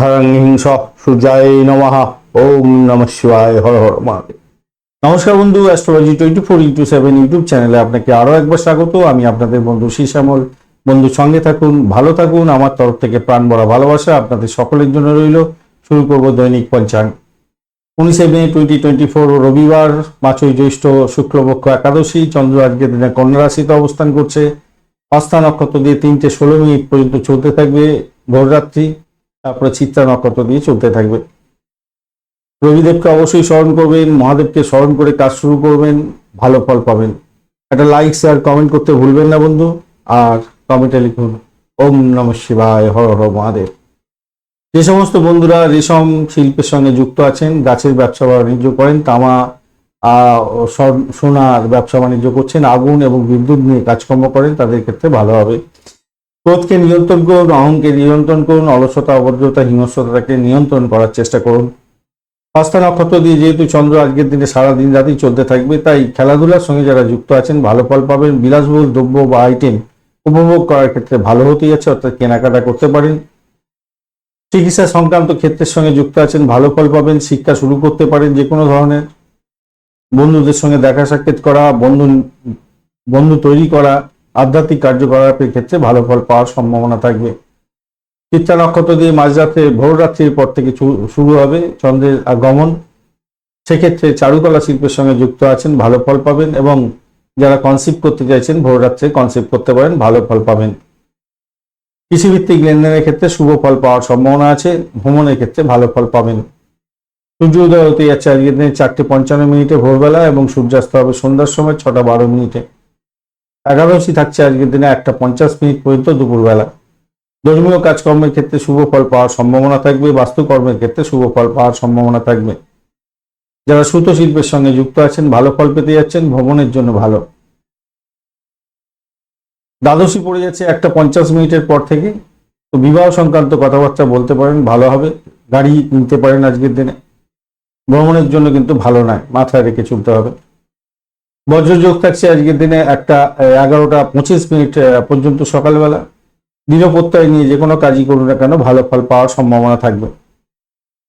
হরং হিংস সূর্যায় নমঃ ওম নম শিবায় হর হর মহাদেব। নমস্কার বন্ধু astrology twenty four into seven YouTube চ্যানেলে আপনাকে আরও একবার স্বাগত। আমি আপনাদের বন্ধু শ্যামল বন্ধু সঙ্গে থাকুন, ভালো থাকুন, আমার তরফ থেকে প্রাণ ভরা ভালোবাসা আপনাদের সকলের জন্য রইল। শুরু করব দৈনিক পঞ্চাঙ্গ। উনিশে মে টোয়েন্টি টোয়েন্টি ফোর রবিবার, পাঁচই জ্যৈষ্ঠ, শুক্লপক্ষ একাদশী, চন্দ্র আজকে দিনে কন্যা রাশিতে অবস্থান করছে। আস্থা নক্ষত্র দিয়ে তিনটে ষোলো মিনিট পর্যন্ত চলতে থাকবে ভোররাত্রি। তারপরে চিত্রা নক্ষত্র দিয়ে চলতে থাকবে। রবিদেবকে অবশ্যই স্মরণ করবেন, মহাদেবকে স্মরণ করে কাজ শুরু করবেন, ভালো ফল পাবেন। একটা লাইক শেয়ার কমেন্ট করতে ভুলবেন না বন্ধু, আর কমেন্টে লিখুন, ওম নম শিবায়, হর হর মহাদেব। যে সমস্ত বন্ধুরা রেশম শিল্পের সঙ্গে যুক্ত আছেন, গাছের ব্যবসা বাণিজ্য করেন, তামা সোনার ব্যবসা বাণিজ্য করছেন, আগুন এবং বিদ্যুৎ নিয়ে কাজকর্ম করেন, তাদের ক্ষেত্রে ভালো হবে। ক্রোধকে নিয়ন্ত্রণ করুন, অহংকে নিয়ন্ত্রণ করুন, অলসতা অভদ্রতা হিংস্রতাকে নিয়ন্ত্রণ করার চেষ্টা করুন। পাঁচটা নক্ষত্র দিয়ে যেহেতু চন্দ্র আজকের দিনে সারা দিন রাতেই চলতে থাকবে, তাই খেলাধুলার সঙ্গে যারা যুক্ত আছেন, ভালো ফল পাবেন। বিলাসবহুল দ্রব্য বা আইটেম উপভোগ করার ক্ষেত্রে ভালো হতেই আছে, অর্থাৎ কেনাকাটা করতে পারেন। চিকিৎসা সংক্রান্ত ক্ষেত্রের সঙ্গে যুক্ত আছেন, ভালো ফল পাবেন, শিক্ষা শুরু করতে পারেন যে কোনো ধরনের। বন্ধুদের সঙ্গে দেখা সাক্ষাৎ করা, বন্ধু বন্ধু তৈরি করা আধ্যাত্মিক কার্যকলাপের ক্ষেত্রে ভালো ফল পাওয়ার সম্ভাবনা থাকবে। চিত্রা নক্ষত্র দিয়ে মাঝরাত্রে ভোররাত্রির পর থেকে শুরু হবে চন্দ্রের আগমন। সেক্ষেত্রে চারুকলা শিল্পের সঙ্গে যুক্ত আছেন, ভালো ফল পাবেন এবং যারা কনসেপ্ট করতে চাইছেন ভোররাত্রে কনসেপ্ট করতে পারেন, ভালো ফল পাবেন। কৃষিভিত্তিক লেনদেনের ক্ষেত্রে শুভ ফল পাওয়ার সম্ভাবনা আছে, ভ্রমণের ক্ষেত্রে ভালো ফল পাবেন। সূর্য উদয় হতে যাচ্ছে আজকের দিনে চারটে পঞ্চান্ন মিনিটে ভোরবেলা এবং সূর্যাস্ত হবে সন্ধ্যার সময় ছটা বারো মিনিটে। একাদশী থাকছে আজকের দিনে একটা পঞ্চাশ মিনিট পর্যন্ত দুপুরবেলা। ধর্মীয় কাজকর্মের ক্ষেত্রে শুভ ফল পাওয়ার সম্ভাবনা থাকবে, বাস্তুকর্মের ক্ষেত্রে শুভ ফল পাওয়ার সম্ভাবনা থাকবে। যারা সুতো শিল্পের সঙ্গে যুক্ত আছেন, ভালো ফল পেতে যাচ্ছেন, ভ্রমণের জন্য ভালো। দ্বাদশী পড়ে যাচ্ছে একটা পঞ্চাশ মিনিটের পর থেকে। তো বিবাহ সংক্রান্ত কথাবার্তা বলতে পারেন, ভালো হবে, গাড়ি কিনতে পারেন আজকের দিনে। ভ্রমণের জন্য কিন্তু ভালো নয়, মাথায় রেখে চলতে হবে। বজ্রযোগ থাকছে আজকের দিনে একটা এগারোটা পঁচিশ মিনিট পর্যন্ত সকালবেলা। নিরাপত্তায় নিয়ে যে কোনো কাজই করুন না কেন, ভালো ফল পাওয়ার সম্ভাবনা থাকবে।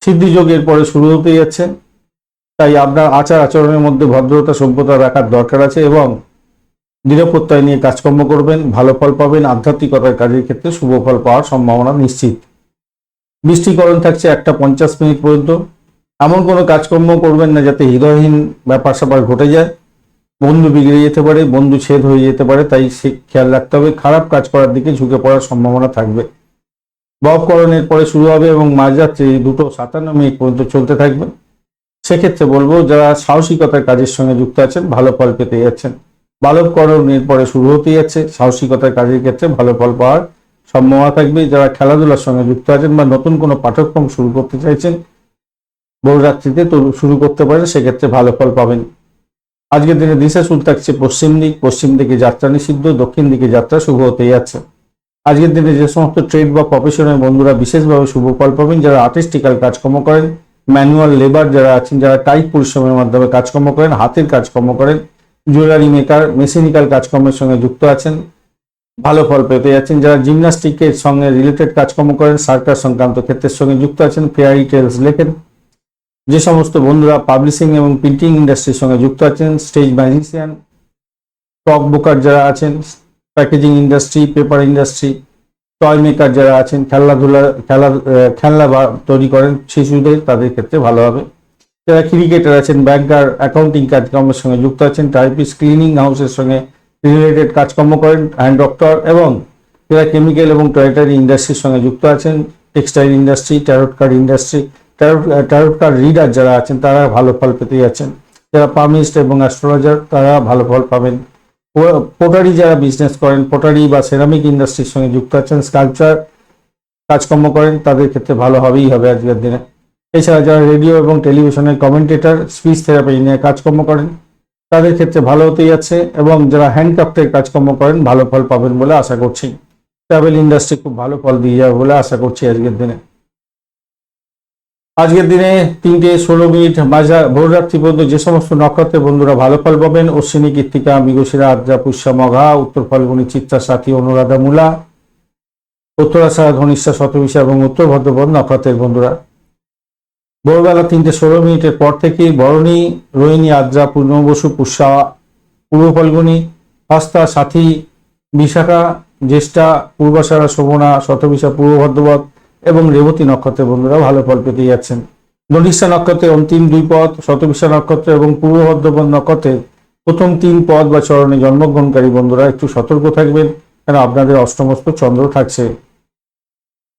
সিদ্ধিযোগের পরে শুরু হতে যাচ্ছে। তাই আপনার আচার আচরণের মধ্যে ভদ্রতা, সভ্যতা রাখার দরকার আছে এবং নিরাপত্তায় নিয়ে কাজকর্ম করবেন, ভালো ফল পাবেন, আধ্যাত্মিকতার কাজের ক্ষেত্রে শুভ ফল পাওয়ার সম্ভাবনা নিশ্চিত। বৃষ্টিকরণ থাকছে একটা পঞ্চাশ মিনিট পর্যন্ত। এমন কোনো কাজকর্ম করবেন না যাতে হৃদয়হীন ব্যাপার স্যাপার ঘটে যায়। বন্ধু বিগড়ে যেতে পারে, বন্ধু ছেদ হয়ে যেতে পারে, তাই সে খেয়াল রাখতে হবে, খারাপ কাজ করার দিকে ঝুঁকে পড়ার সম্ভাবনা থাকবে। ববকরণের পরে শুরু হবে এবং মাঝরাত্রি দুটো সাতান্ন মিনিট পর্যন্ত চলতে থাকবে। সেক্ষেত্রে বলব, যারা সাহসিকতার কাজের সঙ্গে যুক্ত আছেন, ভালো ফল পেতে যাচ্ছেন। বালবকরণের পরে শুরু হতে যাচ্ছে, সাহসিকতার কাজের ক্ষেত্রে ভালো ফল পাওয়ার সম্ভাবনা থাকবে। যারা খেলাধুলার সঙ্গে যুক্ত আছেন বা নতুন কোনো পাঠ্যক্রম শুরু করতে চাইছেন বহুরাত্রিতে তো শুরু করতে পারেন, সেক্ষেত্রে ভালো ফল পাবেন। আজকের দিনে দিশা শুরু থাকছে পশ্চিম দিক, পশ্চিম দিকে যাত্রা নিষিদ্ধ, দক্ষিণ দিকে যাত্রা শুভ হতে যাচ্ছে। আজকের দিনে যে সমস্ত ট্রেড বা প্রফেশনের বন্ধুরা বিশেষভাবে শুভ ফল পাবেন, যারা আর্টিস্টিক্যাল কাজকর্ম করেন ম্যানুয়াল লেবার যারা আছেন, যারা টাইপ পরিশ্রমের মাধ্যমে কাজকর্ম করেন, হাতের কাজকর্ম করেন জুয়েলারি মেকার মেশিনিক্যাল কাজকর্মের সঙ্গে যুক্ত আছেন, ভালো ফল পেতে যাচ্ছেন। যারা জিমনাস্টিকের সঙ্গে রিলেটেড কাজকর্ম করেন সার্কাস সংক্রান্ত ক্ষেত্রের সঙ্গে যুক্ত আছেন ফেয়ারি টেলস লেখেন যে সমস্ত বন্ধুরা পাবলিশিং এবং প্রিন্টিং ইন্ডাস্ট্রির সঙ্গে যুক্ত আছেন স্টেজ ম্যাজিশিয়ান স্টক বুকার যারা আছেন packaging industry paper industry toy maker যারা আছেন, খেলাধুলা, খেলা, খেলনা বা- তৈরি করেন শিশুদের তাদের ক্ষেত্রে ভালো হবে। যারা ক্রিকেটার আছেন ব্যাংকার অ্যাকাউন্টিং কাজকর্মের সঙ্গে যুক্ত আছেন টাইপিস ক্লিনিং হাউসের সঙ্গে রিলেটেড কাজকর্ম করেন হ্যান্ড ডক্টর এবং যারা কেমিক্যাল এবং টয়টারি ইন্ডাস্ট্রির সঙ্গে যুক্ত আছেন textile industry tarot card industry tarot card reader যারা আছেন, তারা ভালো ফল পেতে যাচ্ছেন। যারা পামিস্ট এবং অ্যাস্ট্রোলজার তারা ভালো ফল পাবেন। পোটারি যারা বিজনেস করেন পোটারি বা সেরামিক ইন্ডাস্ট্রির সঙ্গে যুক্ত আছেন স্কাল্পচার কাজকর্ম করেন, তাদের ক্ষেত্রে ভালো হবেই হবে আজকের দিনে। এছাড়া যারা রেডিও এবং টেলিভিশনের কমেন্টেটার স্পিচ থেরাপি নিয়ে কাজকর্ম করেন, তাদের ক্ষেত্রে ভালো হতেই যাচ্ছে এবং যারা হ্যান্ডক্রাফ্টের কাজকর্ম করেন, ভালো ফল পাবেন বলে আশা করছি। ট্রাভেল ইন্ডাস্ট্রি খুব ভালো ফল দিয়ে যাবে বলে আশা করছি আজকের দিনে। আজকের দিনে তিনটে ষোলো মিনিট মাঝা ভোররাত্রি পর্যন্ত যে সমস্ত নক্ষত্রের বন্ধুরা ভালো ফল পাবেন, অশ্বিনী, কৃত্তিকা, মৃগশিরা আদ্রা পুষ্যা মঘা, উত্তর ফাল্গুনি, চিত্রা, সাথী, অনুরাধা, মূলা উত্তরাশারা ধনিষ্ঠা শতবিশা এবং উত্তর ভদ্রপদ নক্ষত্রের বন্ধুরা। ভোরবেলা তিনটে ষোলো মিনিটের পর থেকে বরণী, রোহিণী, আদ্রা পূর্ণবসু পুষ্যা, পূর্ব ফাল্গুনী হস্তা সাথী, বিশাখা, জ্যেষ্ঠা, পূর্বাশারা, শোভনা, শতবিশা, পূর্ব ভদ্রপদ এবং রেবতী নক্ষত্রের বন্ধুরা ভালো ফল পেতে যাচ্ছেন। ধনিষ্ঠা নক্ষত্রের অন্তিম দুই পদ শতবিশা নক্ষত্র এবং পূর্ব ভদ্রপদ নক্ষত্রের প্রথম তিন পদ বা চরণে জন্মগ্রহণকারী বন্ধুরা একটু সতর্ক থাকবেন, কেন আপনাদের অষ্টমস্ত চন্দ্র থাকছে।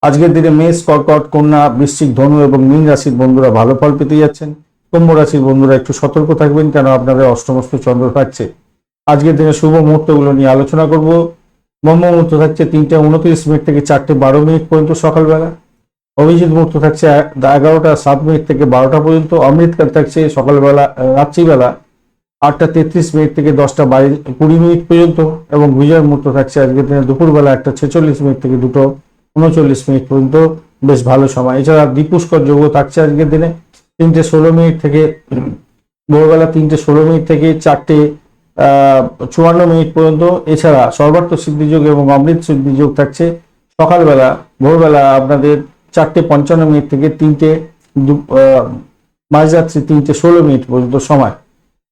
আজকের দিনে মেষ, কর্কট, কন্যা, বৃশ্চিক, ধনু এবং মীন রাশির বন্ধুরা ভালো ফল পেতে যাচ্ছেন। কুম্ভ রাশির বন্ধুরা একটু সতর্ক থাকবেন, কেন আপনাদের অষ্টমস্ত চন্দ্র থাকছে। আজকের দিনে শুভ মুহূর্তগুলো নিয়ে আলোচনা করব। ব্রহ্ম থাকছে তিনটে উনত্রিশ মিনিট থেকে চারটে বারো মিনিট পর্যন্ত সকালবেলা। অভিজিৎ মুহূর্ত থাকছে এগারোটা, সাত মিনিট থেকে বারোটা পর্যন্ত। অমৃতকাল থাকছে সকালবেলা রাত্রিবেলা আটটা তেত্রিশ মিনিট থেকে দশটা বাইশ কুড়ি মিনিট পর্যন্ত এবং বিজয় মুহূর্ত থাকছে আজকের দিনে দুপুরবেলা একটা ছেচল্লিশ মিনিট থেকে দুটো উনচল্লিশ মিনিট পর্যন্ত। বেশ ভালো সময়। এছাড়া দীপুষ্কর যোগ থাকছে আজকের দিনে। তিনটে ষোলো মিনিট থেকে ভোরবেলা তিনটে ষোলো মিনিট থেকে চারটে চুয়ান্ন মিনিট পর্যন্ত। এছাড়া সর্বার্থ সিদ্ধিযোগ এবং অমৃত সিদ্ধিযোগ থাকছে। সকালবেলা, ভোরবেলা আপনাদের চারটে পঞ্চান্ন মিনিট থেকে তিনটে মাঝরাত্রি তিনটে ষোলো মিনিট পর্যন্ত সময়।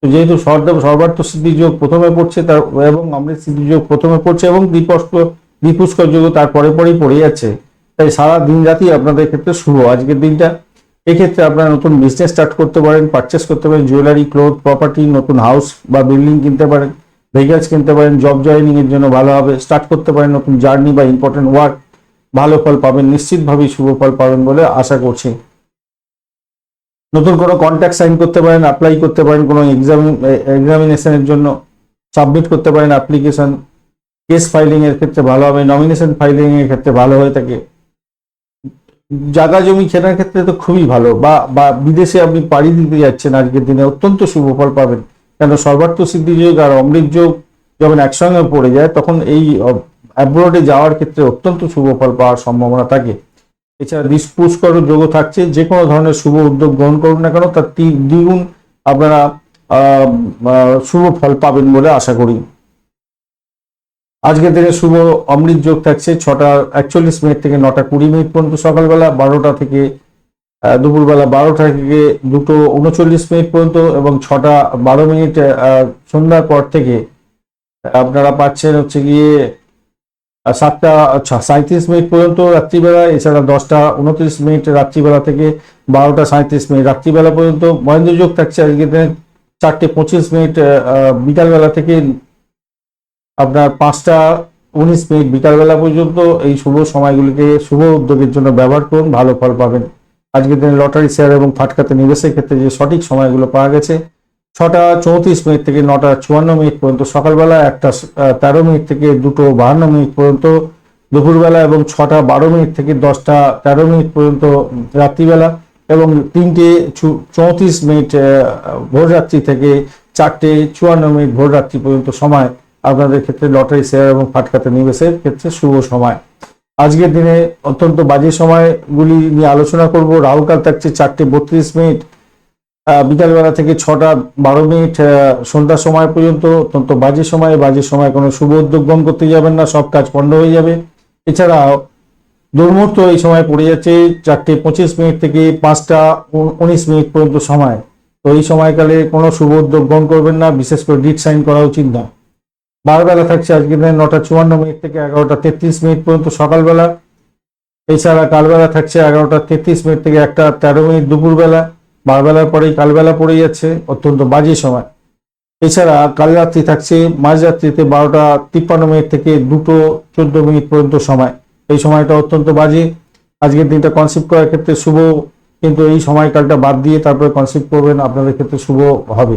তো যেহেতু সর্ব- সর্বার্থ সিদ্ধিযোগ প্রথমে পড়ছে, তার, এবং অমৃত সিদ্ধিযোগ প্রথমে পড়ছে এবং দীপস্কর দীপুষ্কর যোগ তার পরে পরেই পড়ে যাচ্ছে। তাই সারা দিন রাতি আপনাদের ক্ষেত্রে শুভ। আজকের দিনটা এক্ষেত্রে আপনারা নতুন বিজনেস স্টার্ট করতে পারেন পারচেস করতে পারেন জুয়েলারি ক্লোথ প্রপার্টি নতুন হাউস বা বিল্ডিং কিনতে পারেন ভেহিকলস কিনতে পারেন জব জয়েনিং এর জন্য ভালো হবে স্টার্ট করতে পারেন নতুন জার্নি বা ইম্পর্টেন্ট ওয়ার্ক ভালো ফল পাবেন নিশ্চিতভাবেই শুভ ফল পাবেন বলে আশা করছি। নতুন কোনো কন্ট্যাক্ট সাইন করতে পারেন অ্যাপ্লাই করতে পারেন, কোনো এক্সাম এক্সামিনেশনের জন্য সাবমিট করতে পারেন অ্যাপ্লিকেশন কেস ফাইলিংয়ের ক্ষেত্রে ভালো হবে নমিনেশন ফাইলিংয়ের ক্ষেত্রে ভালো হয়ে থাকে। জায়গা জমি কেনার ক্ষেত্রে তো খুবই ভালো। বা বা বিদেশে আপনি পাড়ি দিতে যাচ্ছেন আজকের দিনে, অত্যন্ত শুভ ফল পাবেন। কেন সর্বার্থ সিদ্ধি যোগ আর অমৃত যোগ যখন একসঙ্গে পড়ে যায়, তখন এই অ্যাব্রোডে যাওয়ার ক্ষেত্রে অত্যন্ত শুভ ফল পাওয়ার সম্ভাবনা থাকে। এছাড়া পুষ্কর যোগ থাকছে, যে কোনো ধরনের শুভ উদ্যোগ গ্রহণ করুন না কেন, তার দ্বিগুণ আপনারা শুভ ফল পাবেন বলে আশা করি। আজকের দিনে শুভ অমৃত যোগ থাকছে ছটা একচল্লিশ মিনিট থেকে নটা কুড়ি মিনিট পর্যন্ত সকালবেলা, বারোটা থেকে দুপুরবেলা বারোটা থেকে দুটো উনচল্লিশ মিনিট পর্যন্ত এবং ছটা বারো মিনিট সন্ধ্যার পর থেকে আপনারা পাচ্ছেন হচ্ছে গিয়ে সাতটা আচ্ছা সাঁত্রিশ মিনিট পর্যন্ত রাত্রিবেলা, এছাড়া দশটা উনত্রিশ মিনিট রাত্রিবেলা থেকে বারোটা সাঁত্রিশ মিনিট রাত্রিবেলা পর্যন্ত মহেন্দ্র যোগ থাকছে আজকের দিনে চারটে পঁচিশ মিনিট বিকালবেলা থেকে আপনার পাঁচটা উনিশ মিনিট বিকালবেলা পর্যন্ত এই শুভ সময়গুলিকে শুভ উদ্যোগের জন্য ব্যবহার করুন ভালো ফল পাবেন। আজকের দিনে লটারি শেয়ার এবং ফাটকাতে নিবেশের ক্ষেত্রে যে সঠিক সময়গুলো পাওয়া গেছে ছটা চৌত্রিশ মিনিট থেকে নটা চুয়ান্ন মিনিট পর্যন্ত সকালবেলা একটা তেরো মিনিট থেকে দুটো বাহান্ন মিনিট পর্যন্ত দুপুরবেলা এবং ছটা বারো মিনিট থেকে দশটা তেরো মিনিট পর্যন্ত রাত্রিবেলা এবং তিনটে চৌত্রিশ মিনিট আহ, ভোররাত্রি থেকে চারটে চুয়ান্ন মিনিট ভোররাত্রি পর্যন্ত সময় আপনাদের ক্ষেত্রে লটারি শেয়ার এবং ফাটকাতে নিবেশের ক্ষেত্রে শুভ সময়। আজকের দিনে অত্যন্ত বাজে সময়গুলি নিয়ে আলোচনা করব। রাহুকাল থাকছে চারটে বত্রিশ মিনিট। বিকালবেলা থেকে ছটা বারো মিনিট সন্ধ্যার সময় পর্যন্ত অত্যন্ত বাজে সময়। বাজে সময় কোনো শুভ উদ্যোগ গ্রহণ করতে যাবেন না, সব কাজ পণ্ড হয়ে যাবে। এছাড়াও দুর্মুহূর্ত এই সময় পড়ে যাচ্ছে চারটে পঁচিশ মিনিট থেকে পাঁচটা উনিশ মিনিট পর্যন্ত সময়। তো এই সময়কালে কোনো শুভ উদ্যোগ গ্রহণ করবেন না, বিশেষ করে ডিট সাইন করা উচিত না বারবেলা থাকছে আজকের দিনে নটা চুয়ান্ন মিনিট থেকে এগারোটা তেত্রিশ মিনিট পর্যন্ত সকালবেলা। এছাড়া কালবেলা থাকছে এগারোটা তেত্রিশ মিনিট থেকে একটা তেরো মিনিট দুপুরবেলা। বারবেলার পরেই কালবেলা পড়ে যাচ্ছে, অত্যন্ত বাজে সময়। এছাড়া কাল রাত্রি থাকছে মাঝরাত্রিতে বারোটা তিপ্পান্ন মিনিট থেকে দুটো চোদ্দ মিনিট পর্যন্ত সময়। এই সময়টা অত্যন্ত বাজে। আজকের দিনটা কনসিপ্ট করার ক্ষেত্রে শুভ, কিন্তু এই সময়কালটা বাদ দিয়ে তারপরে কনসিপ্ট করবেন, আপনাদের ক্ষেত্রে শুভ হবে।